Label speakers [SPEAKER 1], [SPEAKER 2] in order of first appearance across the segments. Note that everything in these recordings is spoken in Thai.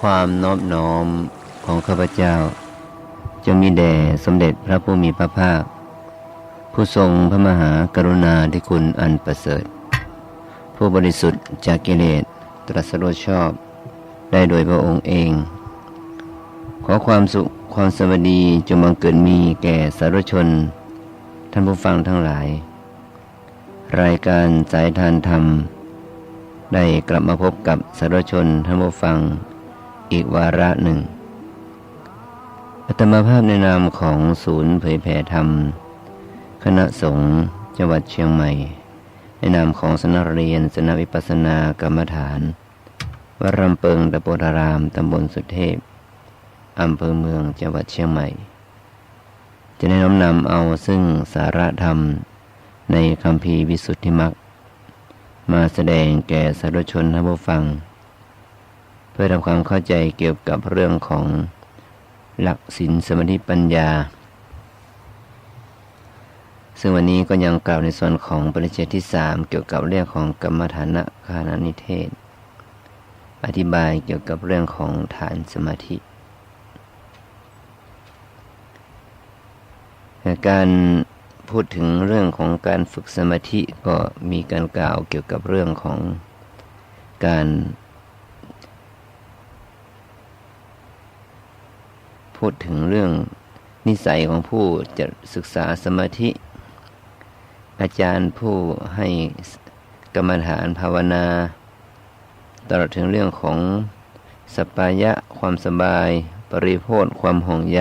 [SPEAKER 1] ความนอบน้อมของข้าพเจ้า จะมีแด่สมเด็จพระผู้มีพระภาค ผู้ทรงพระมหากรุณาธิคุณอันประเสริฐ ผู้บริสุทธิ์จากกิเลสตรัสรู้ชอบ ได้โดยพระองค์เอง ขอความสุขความสวัสดีจงบังเกิดมีแก่สาธุชน ท่านผู้ฟังทั้งหลาย รายการสายทานธรรม ได้กลับมาพบกับสาธุชนท่านผู้ฟัง อีกวาระหนึ่งอัตมาภาพในนามของศูนย์เผยแผ่ธรรม คณะสงฆ์จังหวัดเชียงใหม่ ในนามของสนักเรียนสนวิปัสสนากรรมฐานวัดรำเปิงตะโปธาราม ตำบลสุเทพ อำเภอเมืองจังหวัดเชียงใหม่ จะได้น้อมนำเอาซึ่งสาระธรรมในคำพีวิสุทธิมักมาแสดงแก่สาธุชนท่านผู้ฟัง พื่อทำความเข้าใจเกี่ยวกับเรื่องของหลักศีลสมาธิปัญญา ซึ่งวันนี้ก็ยังกล่าวในส่วนของปริเชตที่สามเกี่ยวกับเรื่องของกรรมฐานะคานานิเทศ อธิบายเกี่ยวกับเรื่องของฐานสมาธิ การพูดถึงเรื่องของการฝึกสมาธิก็มีการกล่าวเกี่ยวกับเรื่องของการ พูดถึงเรื่องนิสัยของผู้จะศึกษาสมาธิ อาจารย์ผู้ให้กรรมฐานภาวนา ตลอดถึงเรื่องของสปายะความสบาย ปริโภทความห่วงใย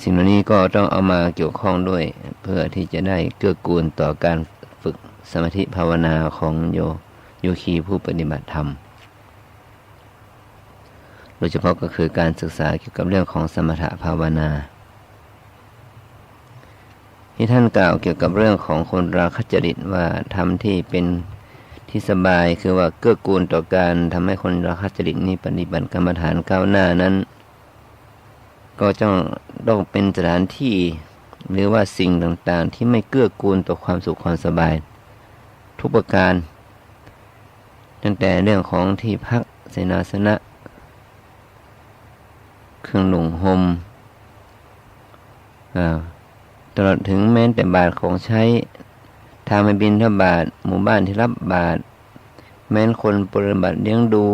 [SPEAKER 1] สิ่งเหล่านี้ก็ต้องเอามาเกี่ยวข้องด้วย เพื่อที่จะได้เกื้อกูลต่อการฝึกสมาธิภาวนาของโยโยคีผู้ปฏิบัติธรรม โดยเฉพาะก็คือการศึกษาเกี่ยวกับเรื่องของสมถภาวนา ที่ท่านกล่าวเกี่ยวกับเรื่องของคนราคจริตว่าทำที่เป็นที่สบายคือว่าเกื้อกูลต่อการทำให้คนราคจริตนี้ปฏิบัติกรรมฐานก้าวหน้านั้น ก็ต้องต้องเป็นสถานที่ หรือว่าสิ่งต่างๆ ที่ไม่เกื้อกูลต่อความสุขความสบาย ทุกประการ ตั้งแต่เรื่องของที่พักเสนาสนะ เครื่องหนุ่งหม่มตลอดถึงแม้แต่บาทของใช้ ทางไปบินทบาทหมู่บ้านที่รับบาท แม้นคนปฏิบัติเลี้ยงดู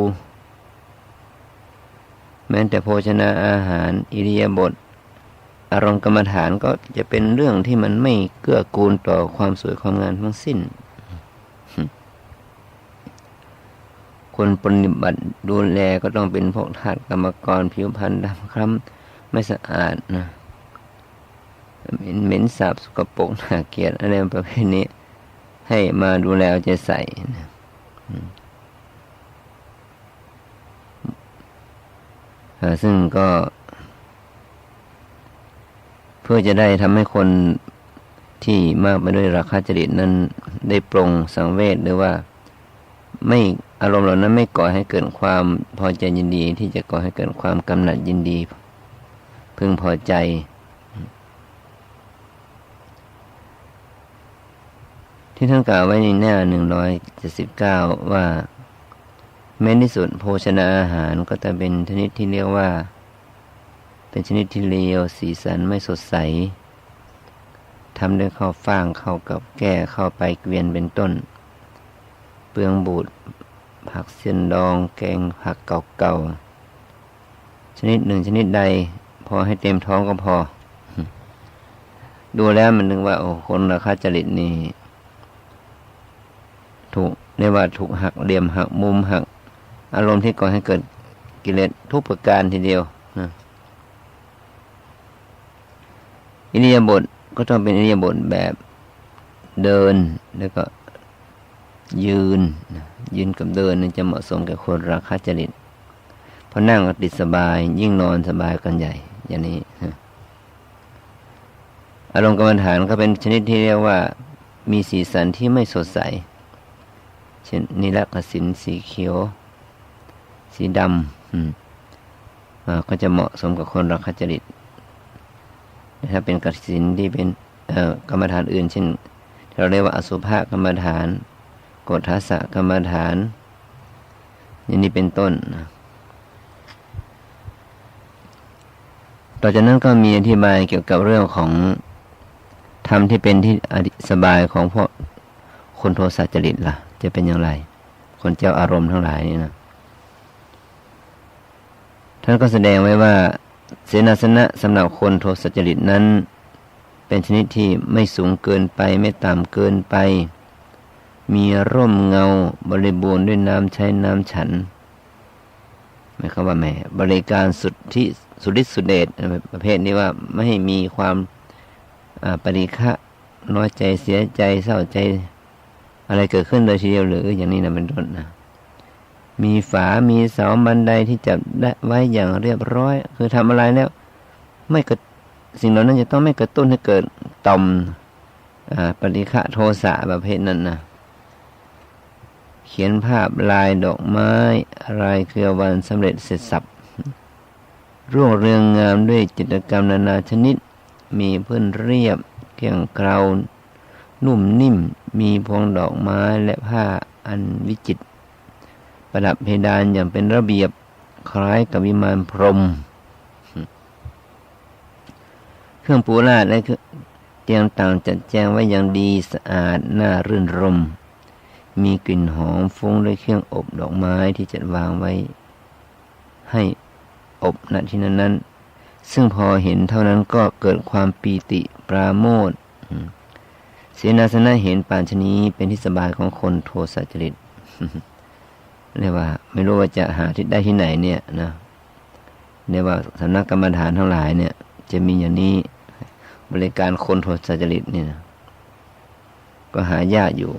[SPEAKER 1] แม้แต่โภชนาอาหาร อิริยาบถอารมณ์กรรมฐานก็จะเป็นเรื่องที่มันไม่เกื้อกูลต่อความสวยความงามทั้งสิ้น คนปฏิบัติดูแลก็ต้องเป็นพวกทาสกรรมกรผิวพรรณดำคล้ำไม่สะอาดนะเหม็นเหม็นสาบสกปรกน่าเกลียดอะไรประเภทนี้ ให้มาดูแลเอาใจใส่นะซึ่งก็ เพื่อจะได้ทำให้คนที่มากไปด้วยราคาจริตนั้นได้ปรงสังเวชหรือว่า ไม่อารมณ์เหล่านั้นไม่ก่อให้เกิดความพอใจยินดีที่จะก่อให้เกิดความกำหนัดยินดี พึงพอใจ ที่ท่านกล่าวไว้ในหน้าหนึ่งร้อยเจ็ดสิบเก้าว่าแม้ที่สุดโภชนาอาหารก็จะเป็นชนิดที่เรียกว่า เป็นชนิดที่เลวสีสันไม่สดใสทำด้วยข้าวฟ่างเข้ากับแก้เข้าไปเกวียนเป็นต้น ปลืองบูดผักเส้นดอง แกงผักเก่าๆ ชนิดหนึ่งชนิดใด พอให้เต็มท้องก็พอ ดูแล้วมันนึกว่า โอ้คนราคาจริตนี่ถูกเรียกว่าถูกหักเหลี่ยมหักมุมหัก อารมณ์ที่ก่อให้เกิดกิเลสทุกประการทีเดียวนะอิริยบถก็ต้องเป็นอิริยบถแบบเดินแล้วก็ ยืน ยืนกับเดินจะเหมาะสมกับคนราคาจริตพอนั่งก็ติดสบาย ยิ่งนอนสบายกันใหญ่ อย่างนี้อารมณ์กรรมฐานก็เป็นชนิดที่เรียกว่า มีสีสันที่ไม่สดใส เช่นนิรกสินสีเขียว สีดำก็จะเหมาะสมกับคนราคาจริตถ้าเป็นกสินที่เป็นกรรมฐานอื่น เช่น เราเรียกว่าอสุภะกรรมฐาน กฏทัสสะกรรมฐานอย่างนี้เป็นต้น ต่อจากนั้นก็มีอธิบายเกี่ยวกับเรื่องของธรรมที่เป็นที่อธิสบายของพวกคนโทสะจริตล่ะ จะเป็นอย่างไร คนเจ้าอารมณ์ทั้งหลายนี่นะท่านก็แสดงไว้ว่า เสนาสนะสำหรับคนโทสะจริตนั้น เป็นชนิดที่ไม่สูงเกินไปไม่ต่ำเกินไป มีร่มเงาบริบูรณ์ด้วยน้ำใช้น้ำฉันหมายความว่าแม่บริการสุดที่สุดฤทธิ์สุดเดชประเภทนี้ว่าไม่ให้มีความปริฆะน้อยใจเสียใจเศร้าใจอะไรเกิดขึ้นโดยทีเดียวหรืออย่างนี้นะเป็นต้นนะมีฝา มีเสาบันไดที่จับได้ไว้อย่างเรียบร้อย คือทำอะไรแล้ว ไม่กระสิ่งเหล่านั้นจะต้องไม่กระตุ้นให้เกิดต่อมปริฆะโทสะประเภทนั้นนะ เขียนภาพลายดอกไม้ลายเครือวันสำเร็จเสร็จสับร่วงเรืองงามด้วยจิตรกรรมนานาชนิด มีพื้นเรียบเกี่ยงเกลานุ่มนิ่มมีพวงดอกไม้และผ้าอันวิจิตรประดับเพดานอย่างเป็นระเบียบคล้ายกับวิมานพรม เครื่องปูราดและเตียงต่างจัดแจงไว้อย่างดีสะอาดน่ารื่นรม มีกลิ่นหอมฟุ้งด้วยเครื่องอบดอกไม้ที่จัดวางไว้ ให้อบณที่นั้นนั้นซึ่งพอเห็นเท่านั้นก็เกิดความปีติปราโมทเสนาสนะเห็นปานชนีเป็นที่สบายของคนโทสะจริตเรียกว่า ไม่รู้ว่าจะหาที่ได้ที่ไหนเนี่ยนะเรียกว่าสำนักกรรมฐานทั้งหลายเนี่ย จะมีอย่างนี้บริการคนโทสะจริตเนี่ยนะก็หายากอยู่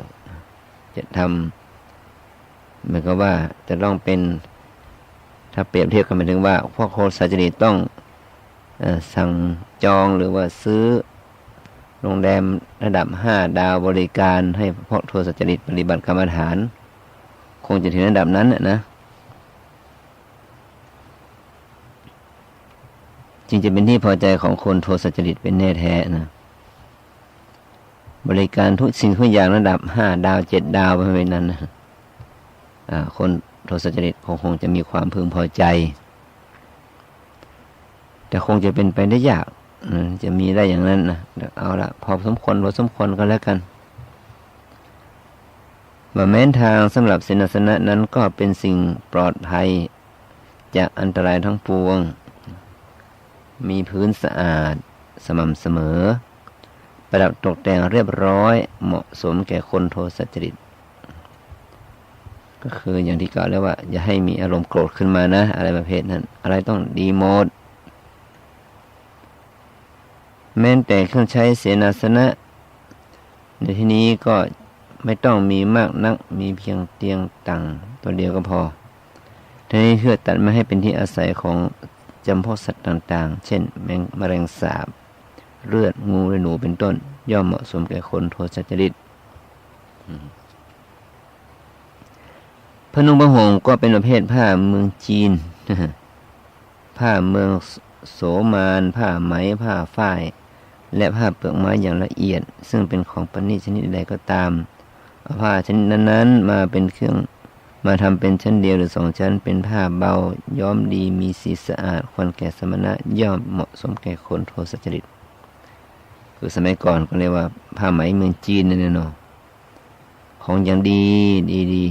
[SPEAKER 1] จะทำเหมือนกับว่าจะต้องเป็น ถ้าเปรียบเทียบกันไปถึงว่าพวกโคสะจริตต้องอสั่งจองหรือว่าซื้อโรงแรมระดับห้าดาวบริการให้พวกโทสะจริตปฏิบัติกรรมฐาน คงจะถึงระดับนั้นนะจึงจะเป็นที่พอใจของคนโทสะจริตเป็นแน่แท้นะ บริการทุกสิ่งทุกอย่างระดับห้าดาวเจ็ดดาวไปเปนั้นนะคนโทสจริตคงคงจะมีความพึงพอใจ แต่คงจะเป็นไปได้ยากจะมีได้อย่างนั้นนะเอาละพอสมควรพอสมควรก็แล้วกันว่าแม้นทางสำหรับเสนาสนะนั้นก็เป็นสิ่งปลอดภัย จากอันตรายทั้งปวง มีพื้นสะอาดสม่ำเสมอ ประดับตกแต่งเรียบร้อยเหมาะสมแก่คนโทสะจริต ก็คืออย่างที่กล่าวแล้วว่า อย่าให้มีอารมณ์โกรธขึ้นมานะ อะไรประเภทนั้น อะไรต้องดีโมดแม้แต่เครื่องใช้เสนาสนะ ในที่นี้ก็ไม่ต้องมีมากนักมีเพียงเตียงตังตัวเดียวก็พอทีนี้เพื่อตัดไม่ให้เป็นที่อาศัยของจำพวกสัตว์ต่าง ๆ เช่น แมงมแมลงสาบ เลือดงูและหนูเป็นต้น ย่อมเหมาะสมแก่คนโทสะจริตพนุงพระหงก็เป็นประเภทผ้าเมืองจีน ผ้าเมืองโสมานผ้าไหมผ้าฝ้าย และผ้าเปลือกไม้อย่างละเอียด ซึ่งเป็นของปณิชนิดใดก็ตามเอาผ้าชนิดนั้นๆ มาเป็นเครื่องมาทำเป็นชั้นเดียวหรือสองชั้น เป็นผ้าเบาย้อมดีมีสีสะอาดควรแก่สมณะย่อมเหมาะสมแก่คนโทสจริต คือสมัยก่อนก็เรียกว่าผ้าไหมเมืองจีนนั่นเนาะของอย่างดีดีดี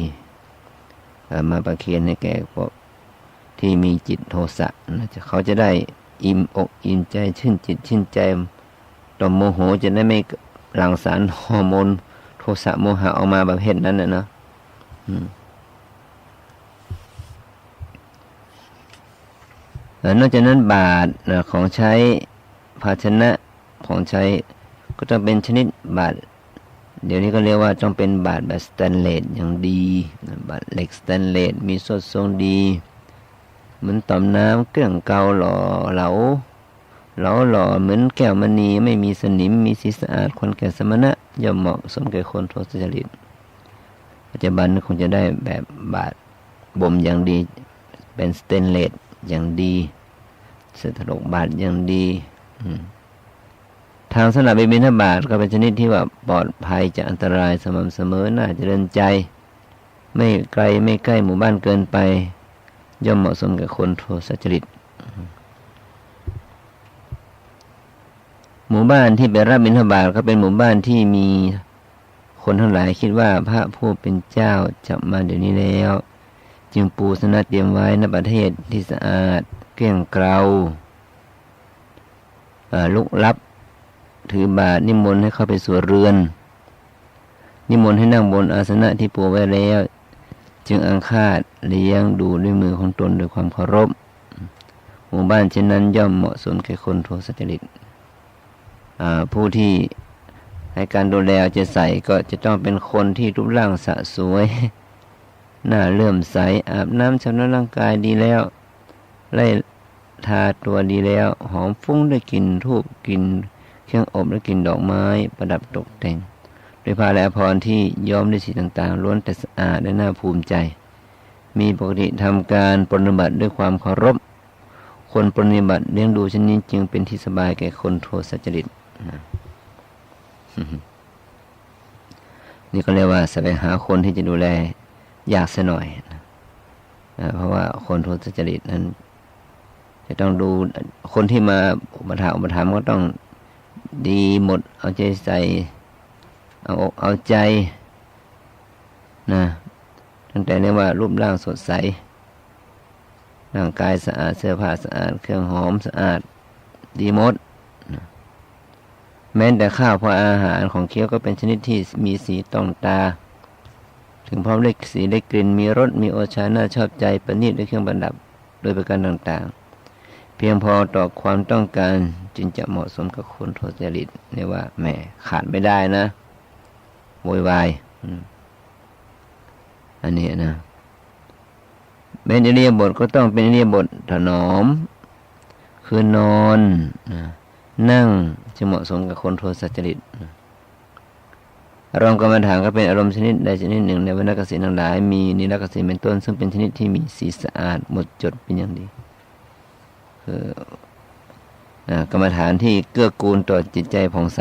[SPEAKER 1] มาประเคียนให้แก่พวกที่มีจิตโทสะนะเขาจะได้อิ่มอกอิ่มใจชื่นจิตชื่นใจต่อโมโหจะได้ไม่หลั่งสารฮอร์โมนโทสะโมหะออกมาประเภทนั้นนะเนาะนอกจากนั้นบาทของใช้ภาชนะ ของใช้ก็จะเป็นชนิดบาทเดี๋ยวนี้ก็เรียกว่าต้องเป็นบาทแบบสแตนเลสอย่างดีบาทเหล็กสแตนเลสมีสดทรงดีเหมือนต่อมน้ำเครื่องเกาหล่อเหลาเหลาหล่อเหมือนแก้วมณีไม่มีสนิมมีสีสะอาดคนแก่สมณะย่อมเหมาะสมแก่คนทสจริตปัจจุบันคงจะได้แบบบาทบ่มอย่างดี เป็นสแตนเลสอย่างดีเสถลกบาทอย่างดี อืม ทางสนับบินทบาทก็เป็นชนิดที่ว่าปลอดภัยจากอันตรายสม่ำเสมอน่าจะเริญใจ ไม่ไกลไม่ใกล้หมู่บ้านเกินไป ย่อมเหมาะสมกับคนโทสะจริต หมู่บ้านที่ไปรับบิณฑบาตก็เป็นหมู่บ้านที่มีคนทั้งหลายคิดว่าพระผู้เป็นเจ้าจะมาเดี๋ยวนี้แล้ว จึงปูสนะเตรียมไว้ในประเทศที่สะอาดเกลี้ยงเกลาลุกลับ ถือบาทนิมนต์ให้เข้าไปสู่เรือน นิมนต์ให้นั่งบนอาสนะที่ปูไว้แล้ว จึงอังคาดเลี้ยงดูด้วยมือของตนด้วยความเคารพหมู่บ้านเช่นนั้นย่อมเหมาะสมแก่คนโทสจริตผู้ที่ให้การดูแลเอาใจใส่ก็จะต้องเป็นคนที่รูปร่างสะสวย หน้าเลื่อมใสอาบน้ำชำระร่างกายดีแล้วไล่ทาตัวดีแล้ว หอมฟุ้งด้วยกลิ่นทูบกลิ่น เครื่องอบและกลิ่นดอกไม้ประดับตกแต่ง โดยผ้าและอภรที่ย้อมด้วยสีต่างๆ ล้วนแต่สะอาดและน่าภูมิใจ มีปกติทำการปฏิบัติด้วยความเคารพ คนปฏิบัติเลี้ยงดูเช่นนี้จึงเป็นที่สบายแก่คนโทสจริตนะนี่ก็เรียกว่าแสวงหาคนที่จะดูแลยากเสียหน่อยนะเพราะว่าคนโทสจริตนั้น จะต้องดูคนที่มาอุปถาอุปถัมภ์ก็ต้อง ดีหมด เอาใจใส่ เอาอกเอาใจนะตั้งแต่เรียกว่ารูปร่างสดใส ร่างกายสะอาดเสื้อผ้าสะอาด เครื่องหอมสะอาด ดีหมดนะแม้แต่ข้าวพออาหารของเคี้ยวก็เป็นชนิดที่มีสีต้องตา ถึงพร้อมด้สีได้กลิ่น มีรสมีโอชาน่าชอบใจประณีตด้วยเครื่องประดับโดยประการต่างๆ เพียงพอต่อความต้องการ จึงจะเหมาะสมกับคนโทสจริตเรียกว่าแหมขาดไม่ได้นะโวยวายอันนี้นะเป็นอิเลียบทก็ต้องเป็นอิเลียบทถนอม คือนอนนะนั่งจะเหมาะสมกับคนโทสจริตอารมณ์กรรมฐานก็เป็นอารมณ์ชนิดใดชนิดหนึ่ง ในวรรณกสินทั้งหลาย มีนิรกสินเป็นต้น ซึ่งเป็นชนิดที่มีสีสะอาดหมดจดเป็นอย่างดีคือ กรรมฐานที่เกื้อกูลต่อจิตใจผ่องใส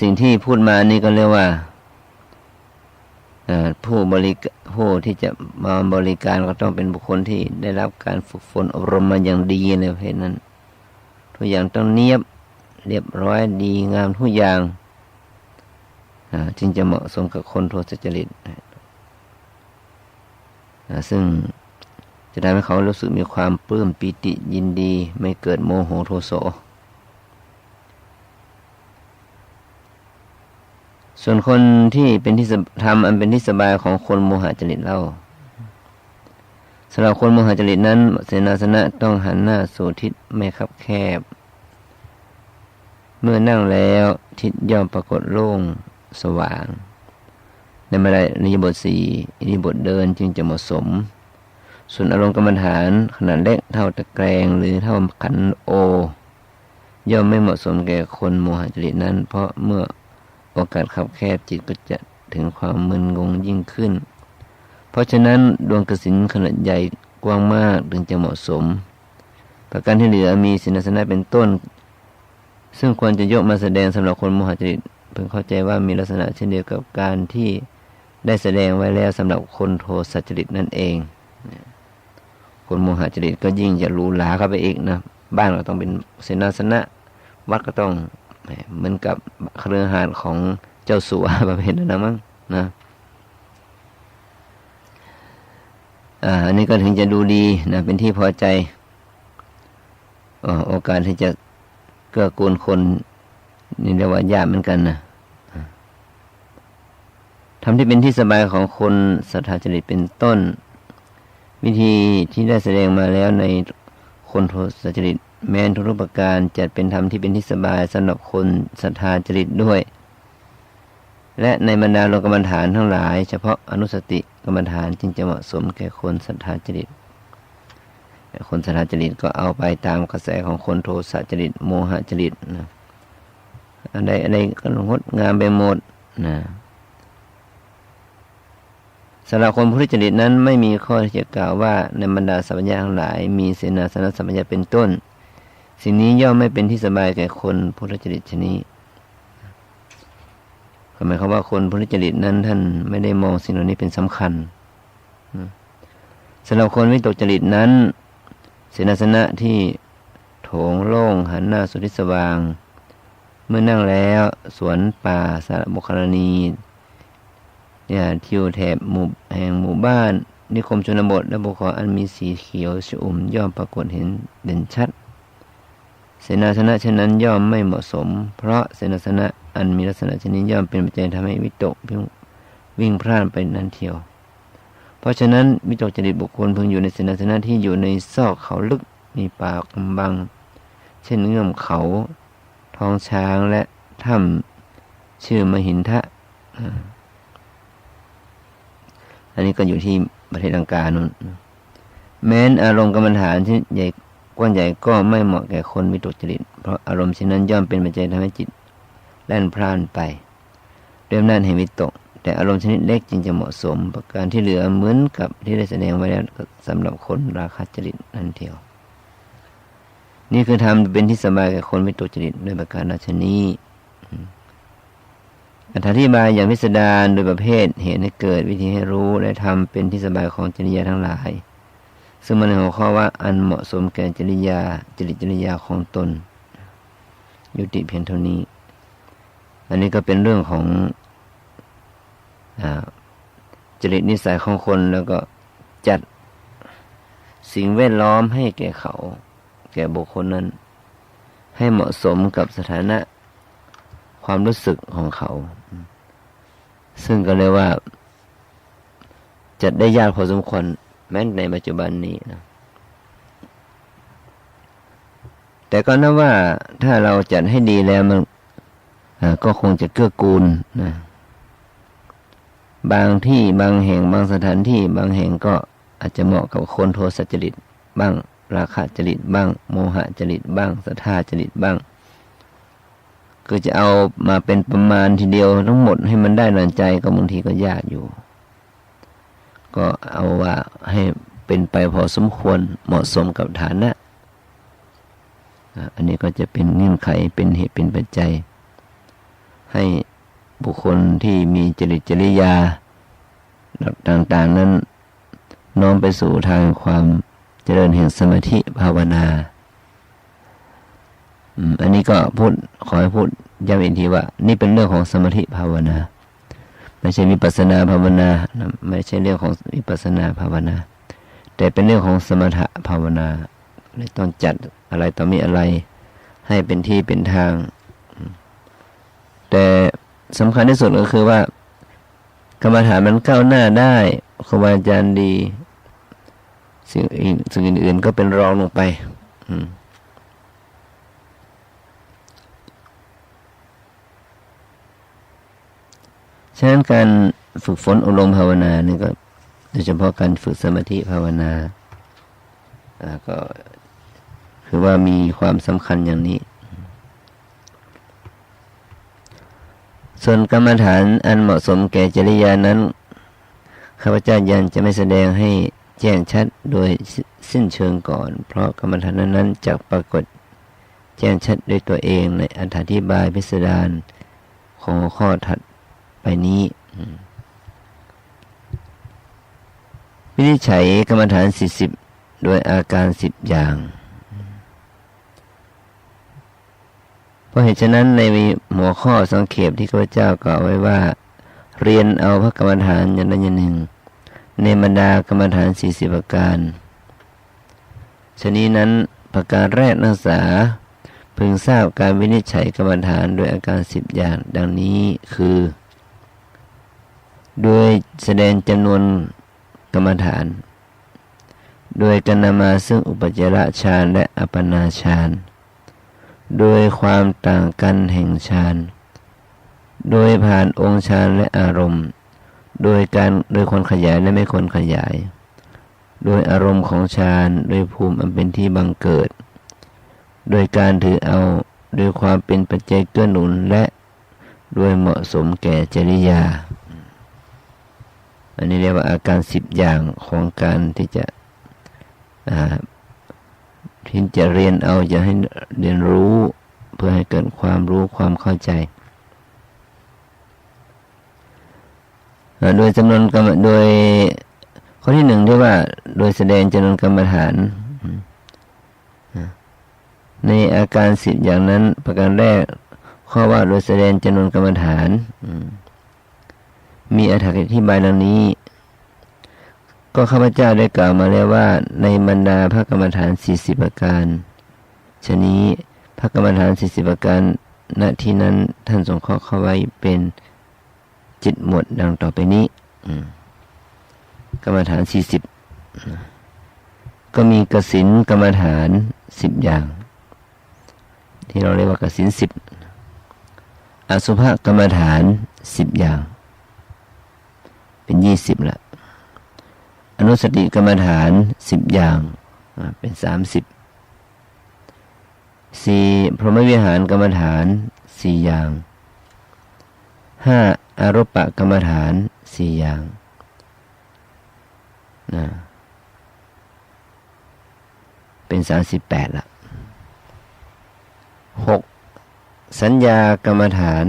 [SPEAKER 1] สิ่งที่พูดมานี่ก็เรียกว่าผู้บริผู้ที่จะมาบริการก็ต้องเป็นบุคคลที่ได้รับการฝึกฝนอบรมมาอย่างดีในประเภทนั้น ทุกอย่างต้องเนียบเรียบร้อยดีงามทุกอย่างจึงจะเหมาะสมกับคนโทสจริตซึ่ง จะทำให้เขารู้สึกมีความปลื้มปีติยินดี ไม่เกิดโมโหโทโส ส่วนคนที่เป็นที่ทำอันเป็นที่สบายของคนโมหะจริตเล่าสำหรับคนโมหะจริตนั้น เสนาสนะต้องหันหน้าสู่ทิศไม่คับแคบ เมื่อนั่งแล้วทิศย่อมปรากฏโล่งสว่างในมาได้นิยบทสี่นิยบทเดินจึงจะเหมาะสม ส่วนอารมณ์กรรมฐานขนาดเล็กเท่าตะแกรงหรือเท่าขันโอ ย่อมไม่เหมาะสมแก่คนโมหะจริตนั้น เพราะเมื่อโอกาสขับแคบจิตก็จะถึงความมึนงงยิ่งขึ้น เพราะฉะนั้นดวงกสินขนาดใหญ่กว้างมากถึงจะเหมาะสม ประการที่เหลือมีสินสนะเป็นต้น ซึ่งควรจะยกมาแสดงสำหรับคนโมหะจริตเพิ่งเข้าใจว่ามีลักษณะเช่นเดียวกับการที่ได้แสดงไว้แล้วสำหรับคนโทสัจจริตนั่นเอง คนโมหะจริตก็ยิ่งจะรูหราเข้าไปอีกนะบ้านก็ต้องเป็นเสนาสนะ วัดก็ต้องเหมือนกับเครือหาดของเจ้าสัวประเภทนั้นนะมั้งนะอันนี้ก็ถึงจะดูดีนะเป็นที่พอใจอโอกาสที่จะเกื้อกูลคนนี่เรียกว่ายากเหมือนกันนะทำที่เป็นที่สบายของคนสัทธาจริตเป็นต้น วิธีที่ได้แสดงมาแล้วในคนโทสจริต แม้นทุกประการจัดเป็นธรรมที่เป็นที่สบายสำหรับคนศรัทธาจริตด้วย และในบรรดาโลกรรมฐานทั้งหลาย เฉพาะอนุสติกรรมฐานจึงจะเหมาะสมแก่คนศรัทธาจริตคนศรัทธาจริตก็เอาไปตามกระแสของคนโทสะจริตโมหะจริตนะอันใดอันใดก็งดงามไปหมดนะ สำหรับคนพุทธจริตนั้นไม่มีข้อที่จะกล่าวว่าในบรรดาสัมปญาทั้งหลาย มีเสนาสนะสัมปญาเป็นต้น สิ่งนี้ย่อมไม่เป็นที่สบายแก่คนพุทธจริตชนี้หมายความว่าคนพุทธจริตนั้นท่านไม่ได้มองสิ่งเหล่านี้เป็นสำคัญสำหรับคนวิตกจริตนั้นเสนาสนะที่โถงโล่งหันหน้าสุทิศสว่าง เมื่อนั่งแล้ว สวนป่าสารบุคลณี เนี่ยทิวแถบหมู่แห่งหมู่บ้าน นิคมชนบทและบุคคลอันมีสีเขียวชอุ่มย่อมปรากฏเห็นเด่นชัด เสนาสนะเช่นนั้นย่อมไม่เหมาะสม เพราะเสนาสนะอันมีลักษณะชนิดย่อมเป็นปัจจัยทำให้วิตกวิ่งวิ่งพล่านไปนั้นเที่ยว เพราะฉะนั้นวิตกจริตบุคคลพึงอยู่ในเสนาสนะที่อยู่ในซอกเขาลึกมีป่ากำบัง เช่นเงื่อมเขาท้องช้างและถ้ำชื่อมหินทะ อันนี้ก็อยู่ที่ประเทศลังกานู่นแม้นอารมณ์กรรมฐานที่ใหญ่กว้างใหญ่ก็ไม่เหมาะแก่คนวิตกจริต เพราะอารมณ์เช่นนั้นย่อมเป็นปัจจัยทำให้จิตแล่นพล่านไปด้วยอำนาจแห่งวิตก แต่อารมณ์ชนิดเล็กจึงจะเหมาะสม ประการที่เหลือเหมือนกับที่ได้แสดงไว้แล้วสำหรับคนราคะจริตนั่นเทียว นี่คือทำเป็นที่สบายแก่คนวิตกจริตด้วยประการราชนี้ อธิบายอย่างพิสดารโดยประเภทเหตุให้เกิดวิธีให้รู้และทำเป็นที่สบายของจริยาทั้งหลาย ซึ่งมันในหัวข้อว่าอันเหมาะสมแก่จริยาจริตจริยาของตน ยุติเพียงเท่านี้ อันนี้ก็เป็นเรื่องของอจริตนิสัยของคนแล้วก็จัดสิ่งแวดล้อมให้แก่เขา แก่บุคคลนั้น ให้เหมาะสมกับสถานะ ความรู้สึกของเขา ซึ่งก็เรียกว่าจัดได้ยากพอสมควรแม้ในปัจจุบันนี้นะแต่ก็นับว่าถ้าเราจัดให้ดีแล้วมันก็คงจะเกื้อกูลนะบางที่บางแห่งบางสถานที่บางแห่งก็อาจจะเหมาะกับคนโทสจริตบ้าง ราคะจริตบ้าง โมหะจริตบ้างสัทธาจริตบ้าง คือจะเอามาเป็นประมาณทีเดียวทั้งหมดให้มันได้นันใจก็บางทีก็ยากอยู่ ก็เอาว่าให้เป็นไปพอสมควรเหมาะสมกับฐานะอะอันนี้ก็จะเป็นเงื่อนไขเป็นเหตุเป็นปัจจัย ให้บุคคลที่มีจริตจริยาต่างๆนั้นน้อมไปสู่ทางความเจริญแห่งสมาธิภาวนา อันนี้ก็พูดขอให้พูดย้ำอีกทีว่า นี่เป็นเรื่องของสมาธิภาวนา ไม่ใช่วิปัสนาภาวนา ไม่ใช่เรื่องของวิปัสนาภาวนา แต่เป็นเรื่องของสมถะภาวนาเลยต้องจัดอะไรต่อมีอะไร ให้เป็นที่เป็นทาง แต่สำคัญที่สุดก็คือว่ากรรมฐานมันก้าวหน้าได้ครูบาอาจารย์ดี สิ่งอื่นสิ่งอื่นๆก็เป็นรองลงไป อืม ฉะนั้นการฝึกฝนอบรมณ์ภาวนานี่ก็โดยเฉพาะการฝึกสมาธิภาวนาก็คือว่ามีความสำคัญอย่างนี้ ส่วนกรรมฐานอันเหมาะสมแก่จริยานั้นข้าพเจ้ายันจะไม่แสดงให้แจ้งชัดโดยสิ้นเชิงก่อน เพราะกรรมฐานนั้นจะปรากฏแจ้งชัดด้วยตัวเองในอธิบายพิสดารของข้อถัด ไปนี้วินิจฉัยกรรมฐานสี่สิบโดยอาการสิบอย่าง เพราะเหตุฉะนั้นในหัวข้อสังเขปที่ข้าพเจ้ากล่าวไว้ว่า เรียนเอาพระกรรมฐานอย่างใดอย่างหนึ่ง ในบรรดากรรมฐานสี่สิบประการ ชนี้นั้นประการแรกนักษา พึงทราบการวินิจฉัยกรรมฐานโดยอาการสิบอย่าง ดังนี้คือ โดยแสดงจำนวนกรรมฐาน โดยการนำมาซึ่งอุปจาระฌานและอัปปนาฌานโดยความต่างกันแห่งฌานโดยผ่านองค์ฌานและอารมณ์ โดยการโดยคนขยายและไม่คนขยาย โดยอารมณ์ของฌานโดยภูมิอันเป็นที่บังเกิด โดยการถือเอาโดยความเป็นปัจจัยเกื้อหนุนและโดยเหมาะสมแก่จริยา อันนี้เรียกว่าอาการสิบอย่างของการที่จะที่จะเรียนเอาจะให้เรียนรู้เพื่อให้เกิดความรู้ความเข้าใจโดยจำนวนกรรมโดยข้อที่หนึ่งที่ว่า โดยแสดงจำนวนกรรมฐาน ในอาการสิบอย่างนั้นประการแรกข้อว่าโดยแสดงจำนวนกรรมฐาน อืม มีอธิบายดังนี้ ก็ข้าพเจ้าได้กล่าวมาแล้วว่า ในบรรดาพระกรรมฐานสี่สิบประการชนี้พระกรรมฐานสี่สิบประการณที่นั้นท่านสงเคราะห์เข้าไว้เป็นจิตหมวดดังต่อไปนี้กรรมฐานสี่สิบก็มีกสินกรรมฐานสิบอย่าง ที่เราเรียกว่ากสินสิบอสุภกรรมฐานสิบอย่าง เป็นยี่สิบละอนุสติกรรมฐานสิบอย่างเป็นสามสิบสี่พรหมวิหารกรรมฐานสี่อย่างห้าอารปะกรรมฐานสี่อย่างนะเป็นสามสิบแปดละหกสัญญากรรมฐาน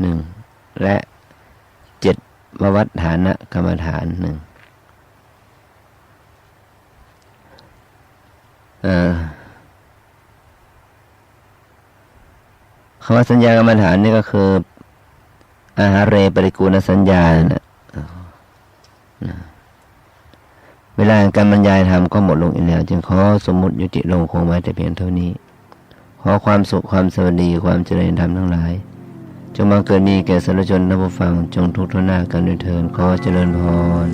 [SPEAKER 1] หนึ่งและ จ็ดววัฏฐานะกรรมฐานหนึ่งคำว่าสัญญากรรมฐานนี่ก็คืออาหารเรปริกูลสัญญานะนะเวลาการบรรยายธรรมก็หมดลงอีกแล้ว จึงขอสมมติยุติลงคงไว้แต่เพียงเท่านี้ ขอความสุขความสวัสดีความเจริญธรรมทั้งหลาย จงมาเกิดมีแก่สารชนนับฟัง จงทุกข์ทนหน้ากันด้วยเทินขอเจริญพร